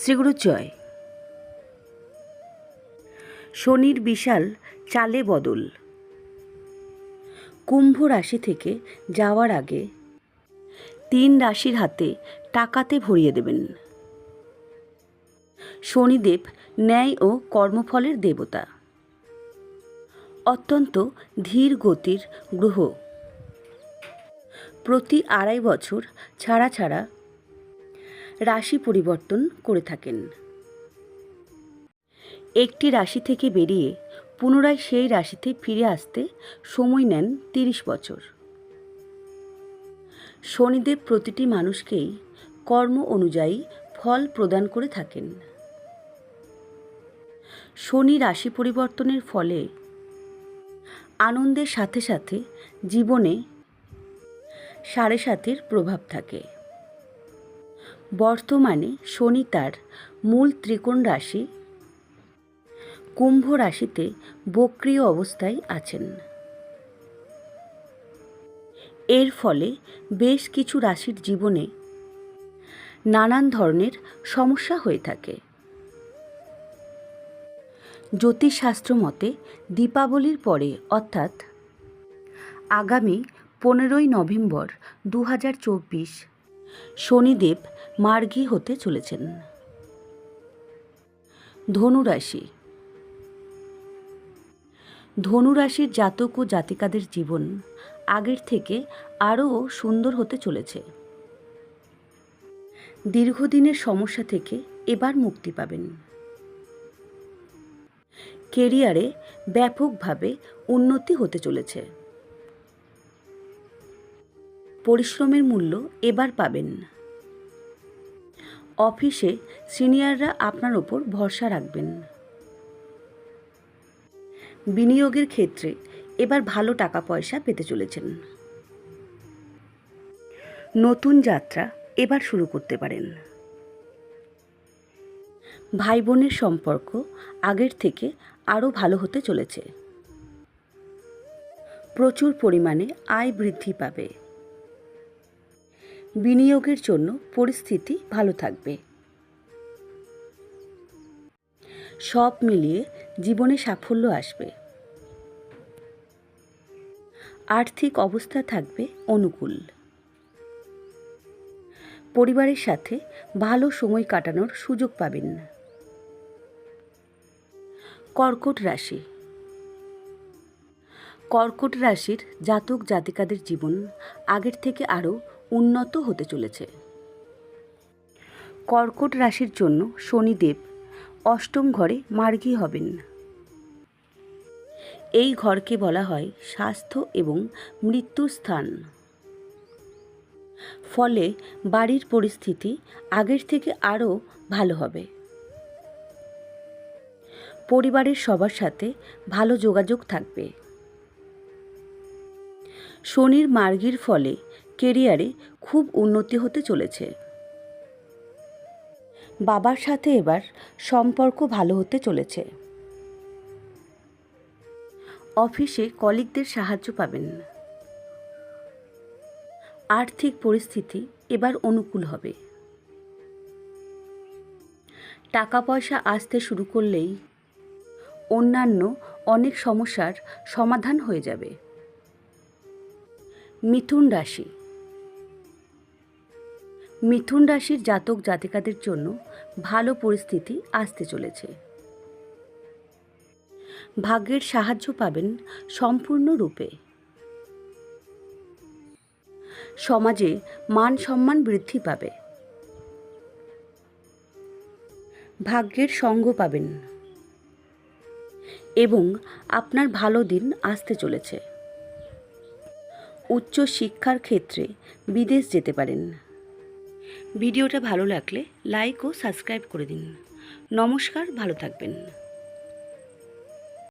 শ্রীগুরু জয় শনির বিশাল চালে বদল। কুম্ভ রাশি থেকে যাওয়ার আগে তিন রাশির হাতে টাকাতে ভরিয়ে দেবেন। শনিদেব ন্যায় ও কর্মফলের দেবতা। অত্যন্ত ধীর গতির গ্রহ। প্রতি আড়াই বছর ছাড়া ছাড়া রাশি পরিবর্তন করে থাকেন। একটি রাশি থেকে বেরিয়ে পুনরায় সেই রাশিতে ফিরে আসতে সময় নেন তিরিশ বছর। শনিদেব প্রতিটি মানুষকেই কর্ম অনুযায়ী ফল প্রদান করে থাকেন। শনি রাশি পরিবর্তনের ফলে আনন্দের সাথে সাথে জীবনে সাড়ে সাতের প্রভাব থাকে। বর্তমানে শনি তার মূল ত্রিকোণ রাশি কুম্ভ রাশিতে বক্রিয় অবস্থায় আছেন। এর ফলে বেশ কিছু রাশির জীবনে নানান ধরনের সমস্যা হয়ে থাকে। জ্যোতিষশাস্ত্র মতে দীপাবলির পরে, অর্থাৎ আগামী পনেরোই নভেম্বর দু হাজার চব্বিশ শনিদেব মার্গী হতে চলেছেন। ধনুরাশি। ধনুরাশির জাতক ও জাতিকাদের জীবন আগের থেকে আরও সুন্দর হতে চলেছে। দীর্ঘদিনের সমস্যা থেকে এবার মুক্তি পাবেন। কেরিয়ারে ব্যাপকভাবে উন্নতি হতে চলেছে। পরিশ্রমের মূল্য এবার পাবেন। অফিসে সিনিয়ররা আপনার ওপর ভরসা রাখবেন। বিনিয়োগের ক্ষেত্রে এবার ভালো টাকা পয়সা পেতে চলেছেন। নতুন যাত্রা এবার শুরু করতে পারেন। ভাই বোনের সম্পর্ক আগের থেকে আরও ভালো হতে চলেছে। প্রচুর পরিমাণে আয় বৃদ্ধি পাবে। বিনিয়োগের জন্য পরিস্থিতি ভালো থাকবে। সব মিলিয়ে জীবনে সাফল্য আসবে। আর্থিক অবস্থা থাকবে অনুকূল। পরিবারের সাথে ভালো সময় কাটানোর সুযোগ পাবেন। না কর্কট রাশি। কর্কট রাশির জাতক জাতিকাদের জীবন আগের থেকে আরও উন্নত হতে চলেছে। কর্কট রাশির জন্য শনিদেব অষ্টম ঘরে মার্গী হবেন। এই ঘরকে বলা হয় স্বাস্থ্য এবং মৃত্যুর স্থান। ফলে বাড়ির পরিস্থিতি আগের থেকে আরও ভালো হবে। পরিবারের সবার সাথে ভালো যোগাযোগ থাকবে। শনির মার্গির ফলে কেরিয়ারে খুব উন্নতি হতে চলেছে। বাবার সাথে এবার সম্পর্ক ভালো হতে চলেছে। অফিসে কলিগদের সাহায্য পাবেন। আর্থিক পরিস্থিতি এবার অনুকূল হবে। টাকা পয়সা আসতে শুরু করলেই অন্যান্য অনেক সমস্যার সমাধান হয়ে যাবে। মিথুন রাশি মিথুন রাশির জাতক জাতিকাদের জন্য ভালো পরিস্থিতি আসতে চলেছে। ভাগ্যের সাহায্য পাবেন সম্পূর্ণরূপে। সমাজে মান সম্মান বৃদ্ধি পাবে। ভাগ্যের সঙ্গ পাবেন। এবং আপনার ভালো দিন আসতে চলেছে। উচ্চ শিক্ষার ক্ষেত্রে বিদেশ যেতে পারেন। ভিডিওটা ভালো লাগলে লাইক ও সাবস্ক্রাইব করে দিন। নমস্কার ভালো থাকবেন।